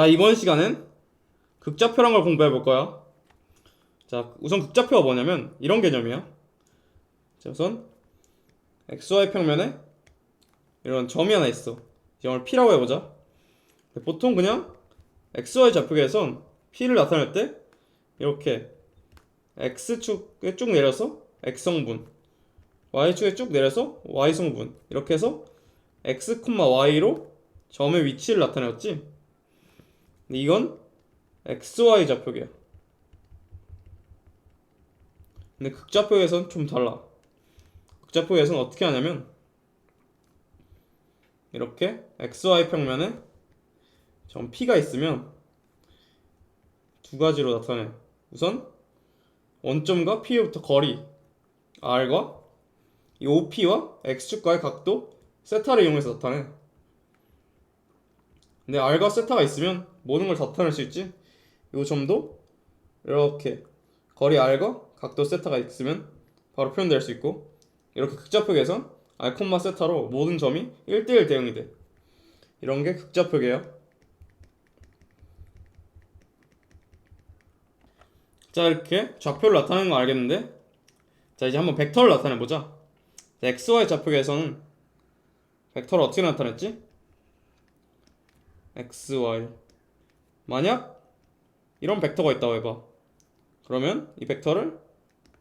자, 이번 시간은 극좌표란 걸 공부해 볼 거야. 자, 우선 극좌표가 뭐냐면 이런 개념이야. 자, 우선 xy 평면에 이런 점이 하나 있어. 이걸 p라고 해보자. 보통 그냥 xy 좌표계에선 p를 나타낼 때 이렇게 x축에 쭉 내려서 x성분, y축에 쭉 내려서 y성분 이렇게 해서 x, y로 점의 위치를 나타내었지. 근데 이건 xy 좌표계야. 근데 극좌표에선 좀 달라. 극좌표에서는 어떻게 하냐면 이렇게 xy 평면에 점 P가 있으면 두 가지로 나타내. 우선 원점과 P부터 거리 R과 이 OP와 X축과의 각도 세타를 이용해서 나타내. 근데 R과 세타가 있으면 모든 걸다 나타낼 수 있지. 이 점도 이렇게 거리 R과 각도 세타가 있으면 바로 표현될 수 있고 이렇게 극좌표계에선 R, 세타로 모든 점이 1대1 대응이 돼. 이런 게 극좌표계야. 자 이렇게 좌표를 나타내는 거 알겠는데 자 이제 한번 벡터를 나타내 보자 자, xy 좌표계에서는 벡터를 어떻게 나타냈지? xy 만약 이런 벡터가 있다고 해봐. 그러면 이 벡터를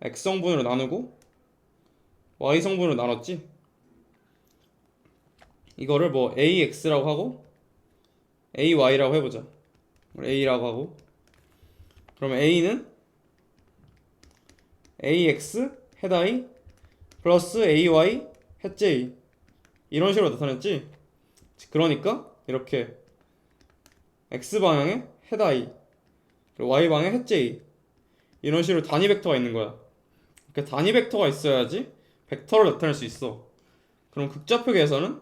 x성분으로 나누고 y성분으로 나눴지? 이거를 뭐 ax라고 하고 ay라고 해보자. a라고 하고. 그러면 a는 ax 해다이 플러스 ay 해j 이런 식으로 나타냈지? 그러니까 이렇게 x 방향에 해다이 그리고 y 방향에 해j 이런 식으로 단위 벡터가 있는 거야 이렇게 단위 벡터가 있어야지 벡터를 나타낼 수 있어 그럼 극좌표계에서는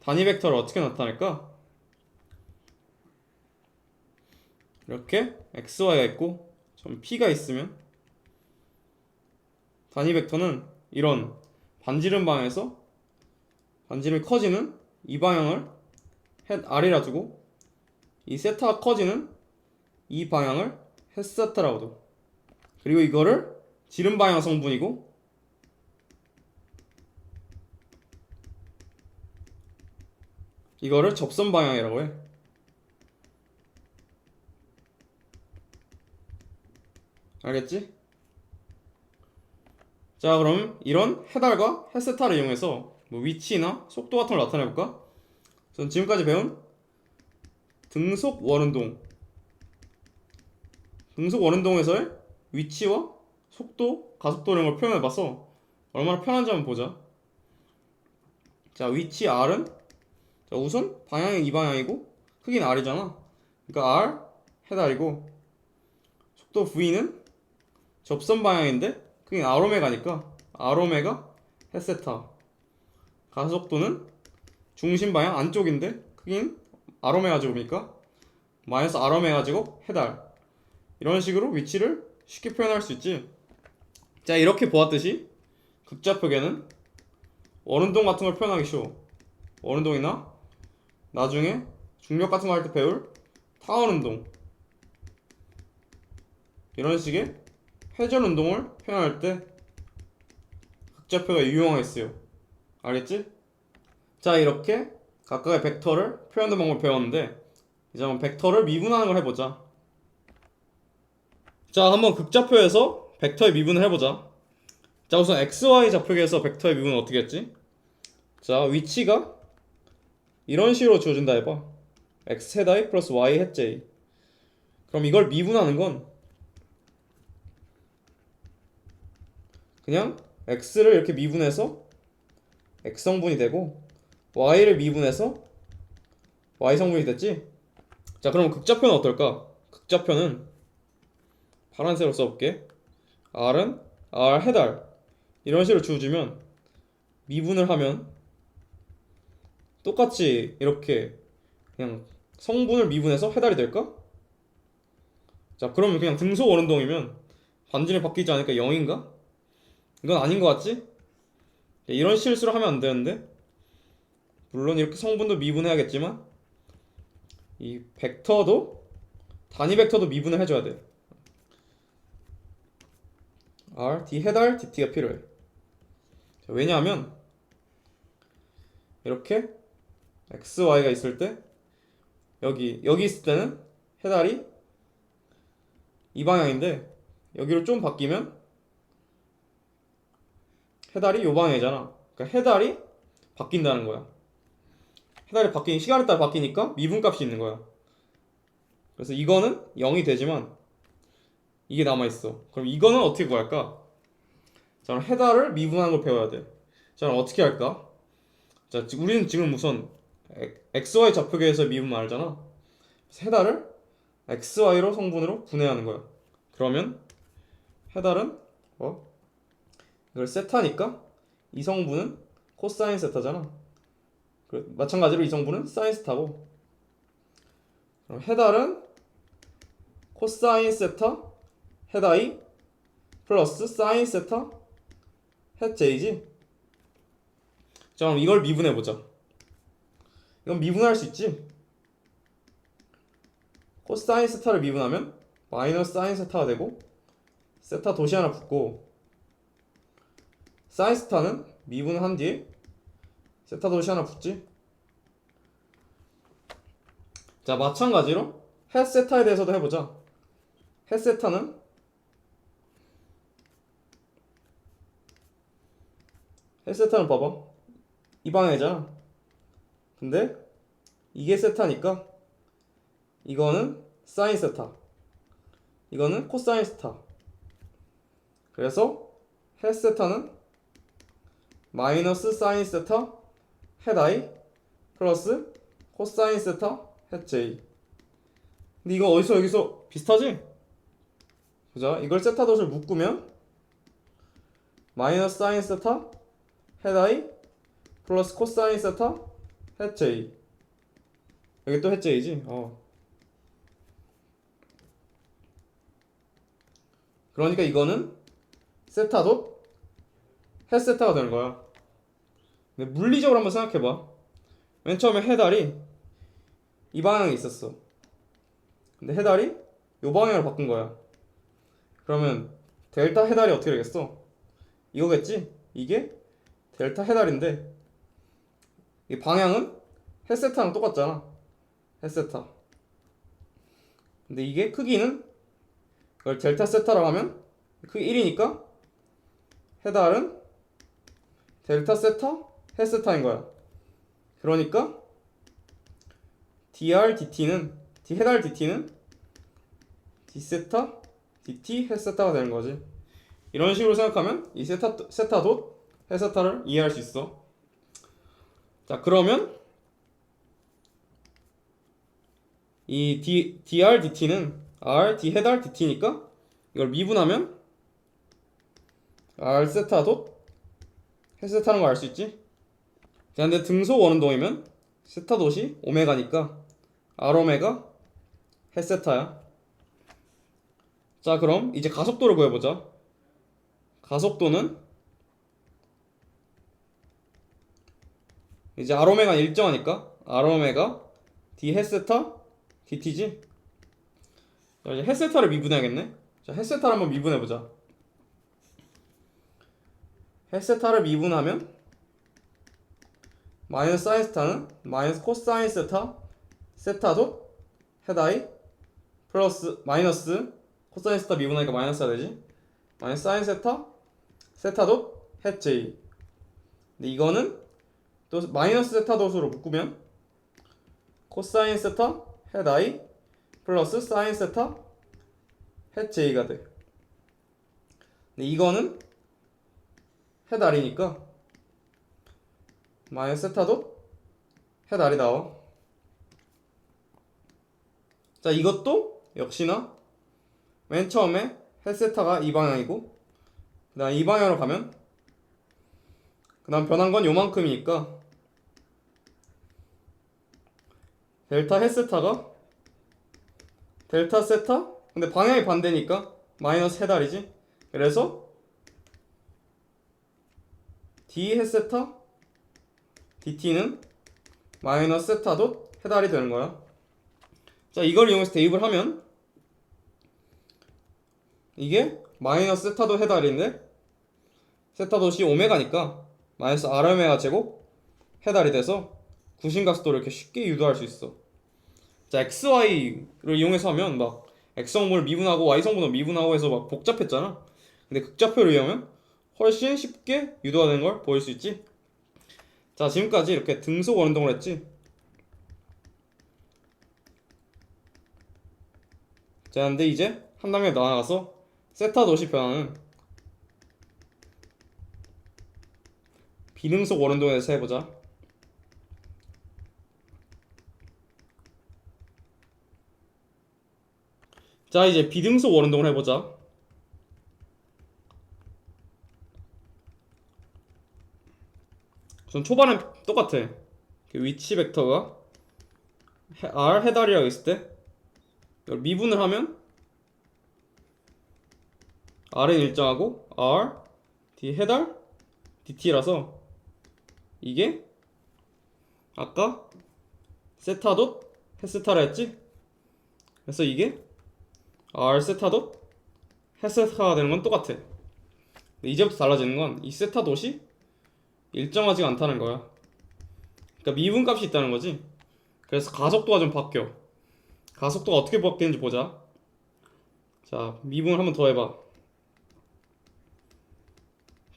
단위 벡터를 어떻게 나타낼까? 이렇게 xy가 있고 점 p가 있으면 단위 벡터는 이런 반지름 방향에서 반지름이 커지는 이 방향을 햇 R이라 두고 이 세타가 커지는 이 방향을 햇 세타라고 둬. 그리고 이거를 지름 방향 성분이고 이거를 접선 방향이라고 해. 알겠지? 자 그럼 이런 해달과 햇세타를 이용해서 뭐 위치나 속도 같은 걸 나타내볼까? 전 지금까지 배운 등속 원운동. 등속 원운동에서의 위치와 속도, 가속도 이런 걸 표현해봐서 얼마나 편한지 한번 보자. 자 위치 R은 자 우선 방향이 이 방향이고 크기는 R이잖아. 그러니까 R 해달이고 속도 V는 접선 방향인데 그게 아로메가니까 아로메가 헤세타. 가속도는 중심 방향 안쪽인데 크긴 아로메가 제곱이니까? 마이너스 아로메가 제곱 해달. 이런 식으로 위치를 쉽게 표현할 수 있지. 자 이렇게 보았듯이 극좌표계는 원운동 같은 걸 표현하기 쉬워. 원운동이나 나중에 중력 같은 거 할 때 배울 타원운동. 이런 식의 회전 운동을 표현할 때 극좌표가 유용하겠어요. 알겠지? 자 이렇게 각각의 벡터를 표현하는 방법을 배웠는데 이제 한번 벡터를 미분하는 걸 해보자. 자 한번 극좌표에서 벡터의 미분을 해보자. 자 우선 xy 좌표계에서 벡터의 미분은 어떻게 했지? 자 위치가 이런 식으로 주어진다 해봐. x 해다 i 플러스 y 해 j. 그럼 이걸 미분하는 건 그냥 x를 이렇게 미분해서 x성분이 되고 y를 미분해서 y성분이 됐지? 자 그럼 극좌표는 어떨까? 극좌표는 파란색으로 써볼게 r은 r 해달 이런 식으로 주어주면 미분을 하면 똑같이 이렇게 그냥 성분을 미분해서 해달이 될까? 자 그러면 그냥 등속 원운동이면 반지름이 바뀌지 않으니까 0인가? 이건 아닌 것 같지? 이런 실수를 하면 안 되는데 물론 이렇게 성분도 미분해야겠지만 이 벡터도 단위 벡터도 미분을 해줘야 돼. r d 해달 dt가 필요해. 자, 왜냐하면 이렇게 x, y가 있을 때 여기 여기 있을 때는 해달이 이 방향인데 여기로 좀 바뀌면 해달이 요 방향이잖아. 그러니까 해달이 바뀐다는 거야. 해달이 바뀌 시간에 따라 바뀌니까 미분값이 있는 거야. 그래서 이거는 0이 되지만 이게 남아 있어. 그럼 이거는 어떻게 구할까? 자, 그럼 해달을 미분하는 걸 배워야 돼. 자, 그럼 어떻게 할까? 자, 지- 우리는 지금 우선 x, y 좌표계에서 미분만 알잖아. 해달을 x, y로 성분으로 분해하는 거야. 그러면 해달은 뭐? 이걸 세타니까 이 성분은 코사인 세타잖아. 그- 마찬가지로 이 성분은 사인 세타고. 그럼 해달은 코사인 세타 해다이 플러스 사인 세타 헷 j지. 자, 그럼 이걸 미분해 보자. 이건 미분할 수 있지. 코사인 세타를 미분하면 마이너스 사인 세타가 되고 세타 도시 하나 붙고 사인 세타는 미분한 뒤에 세타 도시 하나 붙지. 자, 마찬가지로 헷 세타에 대해서도 해보자. 헷 세타는 헷 세타는 봐봐. 이 방향이잖아. 근데 이게 세타니까 이거는 사인 세타. 이거는 코사인 세타. 그래서 헷 세타는 마이너스 사인 세타 헷 i 플러스 코사인 세타 헷 j. 근데 이거 어디서 여기서 비슷하지? 보자. 이걸 세타 돛을 묶으면 마이너스 사인 세타 헷 i 플러스 코사인 세타 헷 j. 여기 또헷 j지. 어. 그러니까 이거는 세타도 헷 세타가 되는 거야. 근데 물리적으로 한번 생각해봐. 맨 처음에 해달이 이 방향에 있었어. 근데 해달이 요 방향으로 바꾼 거야. 그러면 델타 해달이 어떻게 되겠어? 이거겠지? 이게 델타 해달인데 이 방향은 햇세타랑 똑같잖아. 햇세타. 근데 이게 크기는 이걸 델타 세타라고 하면 크기 1이니까 해달은 델타 세타 햇세타인 거야. 그러니까 dr dt는 d 해달 dt는 d 세타 dt 햇세타가 되는 거지. 이런 식으로 생각하면 이 세타 세타도 햇세타를 이해할 수 있어. 자 그러면 이 d dr dt는 r d 해달 dt니까 이걸 미분하면 r 세타 도 햇세타는 거 알 수 있지? 자, 근데 등속 원운동이면 세타 돛이 오메가니까 r 오메가 햇세타야. 자, 그럼 이제 가속도를 구해보자. 가속도는 이제 r 오메가 일정하니까 d 햇세타 dt지. 자, 이제 햇세타를 미분해야겠네. 자, 햇세타를 한번 미분해보자. 햇세타를 미분하면 마이너스 사인 세타는 마이너스 코사인 세타 세타도 해다이 플러스 마이너스 코사인 세타 미분하니까 마이너스가 되지. 마이너스 사인 세타 세타도 헷 j 근데 이거는 또 마이너스 세타 도수로 묶으면 코사인 세타 헷 i 플러스 사인 세타 헷 j가 돼. 근데 이거는 헷 r이니까 마이너스 세타도 헷 r이 나와. 자, 이것도 역시나 맨 처음에 헷 세타가 이 방향이고 그 다음 이 방향으로 가면 그 다음 변한 건 요만큼이니까 델타 헷 세타가 델타 세타 근데 방향이 반대니까 마이너스 헷 r이지. 그래서 d 헷 세타 dt는 마이너스 세타 도 해달이 되는 거야. 자 이걸 이용해서 대입을 하면 이게 마이너스 세타 도 해달인데 세타 도시 오메가니까 마이너스 r 오메가 제곱 해달이 돼서 구심가속도를 이렇게 쉽게 유도할 수 있어. 자 xy를 이용해서 하면 막 x성분을 미분하고 y성분을 미분하고 해서 막 복잡했잖아. 근데 극좌표를 이용하면 훨씬 쉽게 유도가 되는 걸 보일 수 있지. 자 지금까지 이렇게 등속 원운동을 했지. 자 근데 이제 한 단계 더 나가서 세타 도시 변화는 비등속 원운동에 대해서 해보자. 자 이제 비등속 원운동을 해보자. 우선 초반은 똑같아. 그 위치 벡터가 해- r 해달이라고 있을 때 이걸 미분을 하면 r은 일정하고 r d 해달 dt라서 이게 아까 세타도 헤세타라 했지? 그래서 이게 r 세타도 헤세타가 되는 건 똑같아. 이제부터 달라지는 건 이 세타 돛이 일정하지가 않다는 거야. 그러니까 미분 값이 있다는 거지. 그래서 가속도가 좀 바뀌어. 가속도가 어떻게 바뀌는지 보자. 자, 미분을 한번 더 해봐.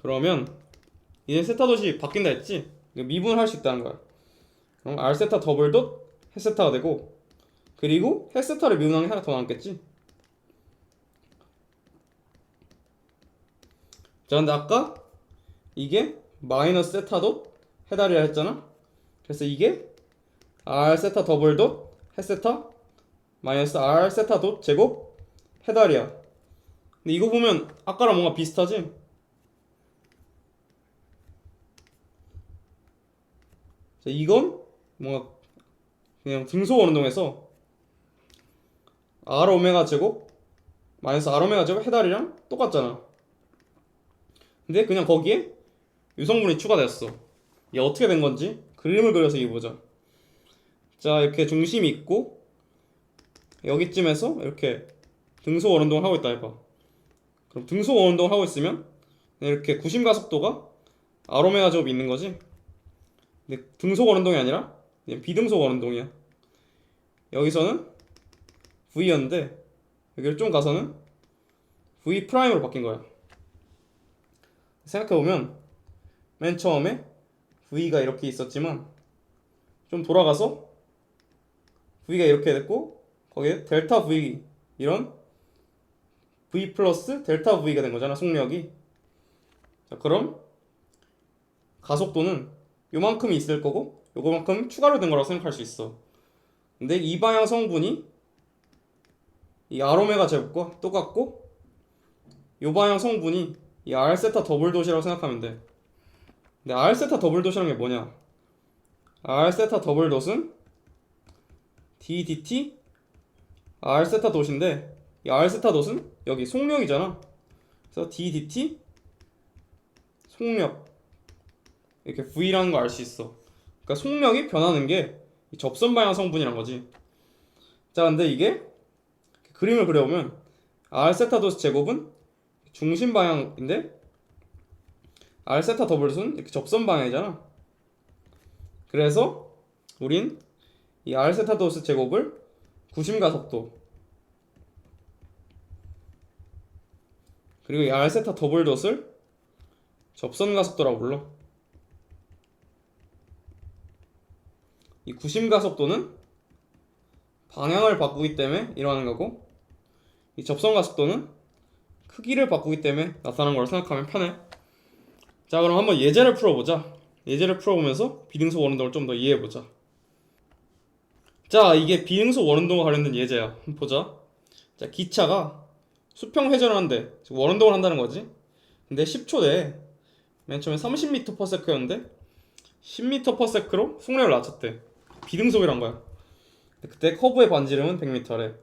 그러면 이제 세타 돛이 바뀐다 했지? 미분을 할 수 있다는 거야. 그럼 r 세타 더블 돛 헤세타가 되고 그리고 헤세타를 미분한 게 하나 더 남겠지? 자, 근데 아까 이게 마이너스 세타 돛 해달이라 했잖아. 그래서 이게 r 세타 더블 돛 헤세타 마이너스 r 세타 돛 제곱 해달이야. 근데 이거 보면 아까랑 뭔가 비슷하지? 자, 이건 뭔가 그냥 등소 원운동에서 r 오메가 제곱 마이너스 r 오메가 제곱 해달이랑 똑같잖아. 근데 그냥 거기에 유성분이 추가되었어. 이게 어떻게 된 건지 그림을 그려서 이거 보자. 자, 이렇게 중심이 있고 여기쯤에서 이렇게 등소 원운동을 하고 있다 해봐. 그럼 등소 원운동을 하고 있으면 이렇게 구심 가속도가 아로메가 제곱이 있는 거지. 근데 등소 원운동이 아니라 그냥 비등소 원운동이야. 여기서는 V였는데 여기를 좀 가서는 V 프라임으로 바뀐 거야. 생각해보면 맨 처음에 V가 이렇게 있었지만 좀 돌아가서 V가 이렇게 됐고 거기에 델타 V 이런 V 플러스 델타 V가 된 거잖아 속력이 자 그럼 가속도는 요만큼이 있을 거고 요거만큼 추가로 된 거라고 생각할 수 있어 근데 이 방향 성분이 이 아로메가 제곱과 똑같고 요 방향 성분이 이 R 세타 더블 돛이라고 생각하면 돼. 근데 R 세타 더블 돛이라는 게 뭐냐? R 세타 더블 돛은 d dt R 세타 돛인데 이 R 세타 돛은 여기 속력이잖아. 그래서 d dt 속력 이렇게 V라는 거 알 수 있어. 그러니까 속력이 변하는 게이 접선 방향 성분이란 거지. 자, 근데 이게 그림을 그려보면 R 세타 돛 제곱은 중심 방향인데 R 세타 더블은 이렇게 접선 방향이잖아. 그래서 우린 이 R 세타 도스 제곱을 구심 가속도 그리고 이 R 세타 더블 돛을 접선 가속도라고 불러. 이 구심 가속도는 방향을 바꾸기 때문에 일어나는 거고 이 접선 가속도는 크기를 바꾸기 때문에 나타나는 걸 생각하면 편해. 자, 그럼 한번 예제를 풀어보자. 예제를 풀어보면서 비등소 원운동을 좀 더 이해해보자. 자, 이게 비등소 원운동과 관련된 예제야. 보자. 자, 기차가 수평 회전을 한대. 즉 원운동을 한다는 거지. 근데 10초 내에 맨 처음에 30m/s였는데 10m/s로 속력을 낮췄대. 비등속이란 거야. 그때 커브의 반지름은 100m래.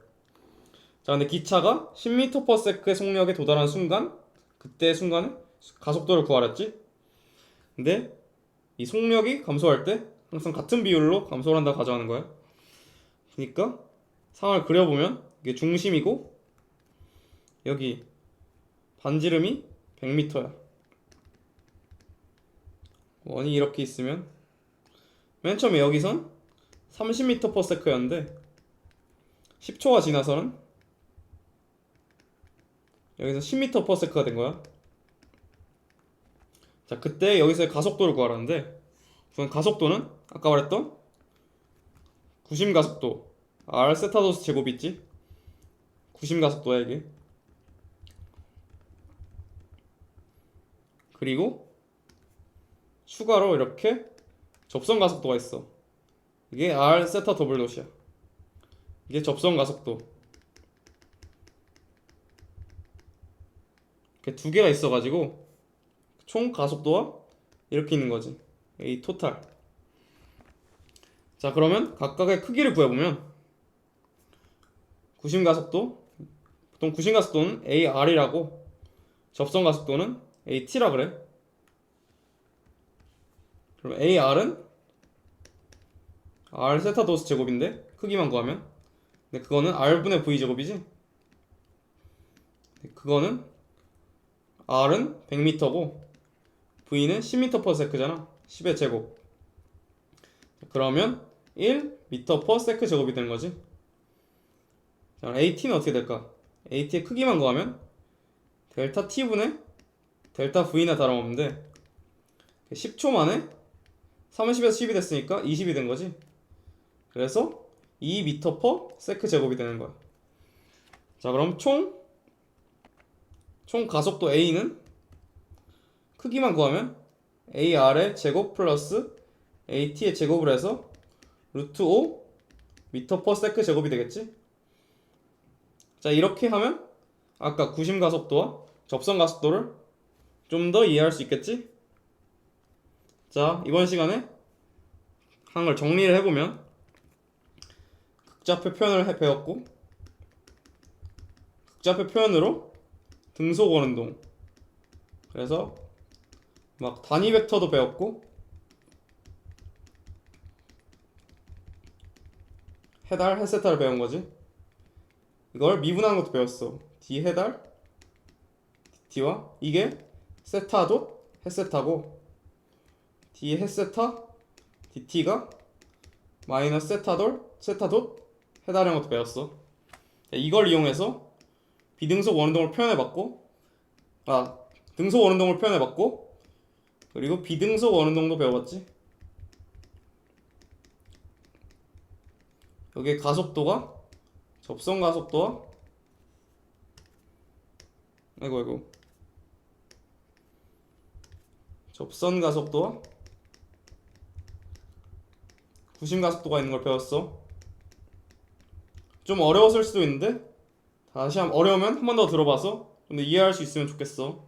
자, 근데 기차가 10m/s의 속력에 도달한 순간, 그때 순간에 가속도를 구하랬지. 근데 이 속력이 감소할 때 항상 같은 비율로 감소를 한다 가져가는 거야. 그러니까 상을 그려보면 이게 중심이고 여기 반지름이 100m야. 원이 이렇게 있으면 맨 처음에 여기선 30m/s였는데 10초가 지나서는 여기서 10m/s가 된 거야. 자, 그때 여기서의 가속도를 구하라는데 우선 가속도는 아까 말했던 구심 가속도 r 세타도스 제곱 있지? 구심 가속도야 이게. 그리고 추가로 이렇게 접선 가속도가 있어. 이게 r 세타 더블 롯이야. 이게 접선 가속도. 이렇게 두 개가 있어가지고 총 가속도와 이렇게 있는 거지. 이 토탈. 자 그러면 각각의 크기를 구해보면 구심 가속도 보통 구심 가속도는 AR이라고 접선 가속도는 AT라 그래. 그럼 AR은 R 세타 도스 제곱인데 크기만 구하면 근데 그거는 R분의 V 제곱이지. 그거는 R은 100m고 V는 10m/s잖아. 10의 제곱. 그러면 1m/s 제곱이 되는 거지. 자, AT는 어떻게 될까? AT의 크기만 구하면 델타 T분의 델타 V나 다름없는데 10초 만에 30에서 10이 됐으니까 20이 된 거지. 그래서 2m/s 제곱이 되는 거야. 자, 그럼 총 총 가속도 A는 크기만 구하면 AR의 제곱 플러스 AT의 제곱을 해서 루트 5 미터 퍼 세크 제곱이 되겠지? 자 이렇게 하면 아까 구심 가속도와 접선 가속도를 좀 더 이해할 수 있겠지? 자 이번 시간에 한걸 정리를 해보면 극좌표 표현을 해 배웠고 극좌표 표현으로 등속 원운동 그래서 막 단위 벡터도 배웠고 해달 해세타를 배운 거지. 이걸 미분하는 것도 배웠어. d 해달 d와 이게 세타도 해세타고 d 해세타 dt가 마이너스 세타돌 세타도 해달하는 것도 배웠어. 자, 이걸 이용해서 비등속 원운동을 표현해봤고 아 등속 원운동을 표현해봤고 그리고 비등속 원운동도 배워봤지. 여기 가속도가 접선 가속도와 아이고 아이고 접선 가속도와 구심 가속도가 있는 걸 배웠어. 좀 어려웠을 수도 있는데 다시 한 어려우면 한 번 더 들어봐서 좀 더 이해할 수 있으면 좋겠어.